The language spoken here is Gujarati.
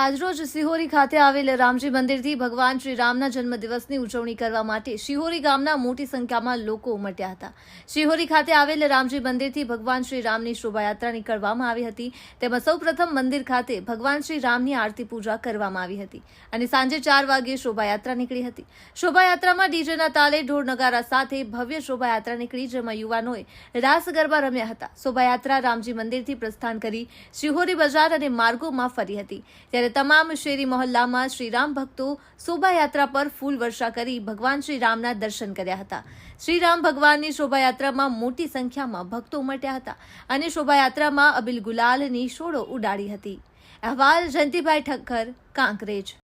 આજરોજ સિહોરી ખાતે આવેલ રામજી મંદિરથી ભગવાન શ્રી રામના જન્મદિવસની ઉજવણી કરવા માટે શિહોરી ગામના મોટી સંખ્યામાં લોકો ઉમટ્યા હતા. શિહોરી ખાતે આવેલ રામજી મંદિરથી ભગવાન શ્રી રામની શોભાયાત્રા નીકળવામાં આવી હતી. તેમાં સૌપ્રથમ મંદિર ખાતે ભગવાન શ્રી રામની આરતી પૂજા કરવામાં આવી હતી અને સાંજે ચાર વાગે શોભાયાત્રા નીકળી હતી. શોભાયાત્રામાં ડીજેના તાલે ઢોર નગારા સાથે ભવ્ય શોભાયાત્રા નીકળી, જેમાં યુવાનોએ રાસ ગરબા રમ્યા હતા. શોભાયાત્રા રામજી મંદિરથી પ્રસ્થાન કરી શિહોરી બજાર અને માર્ગોમાં ફરી હતી. ત્યારે તમામ શેરી મહોલ્લામાં શ્રીરામ ભક્તો શોભાયાત્રા પર ફૂલ વર્ષા કરી ભગવાન શ્રીરામના દર્શન કર્યા હતા. શ્રીરામ ભગવાનની શોભાયાત્રામાં મોટી સંખ્યામાં ભક્તો ઉમટ્યા હતા અને શોભાયાત્રામાં અબિલ ગુલાલની શોળો ઉડાડી હતી. અહેવાલ જયંતિભાઈ ઠક્કર, કાંકરેજ.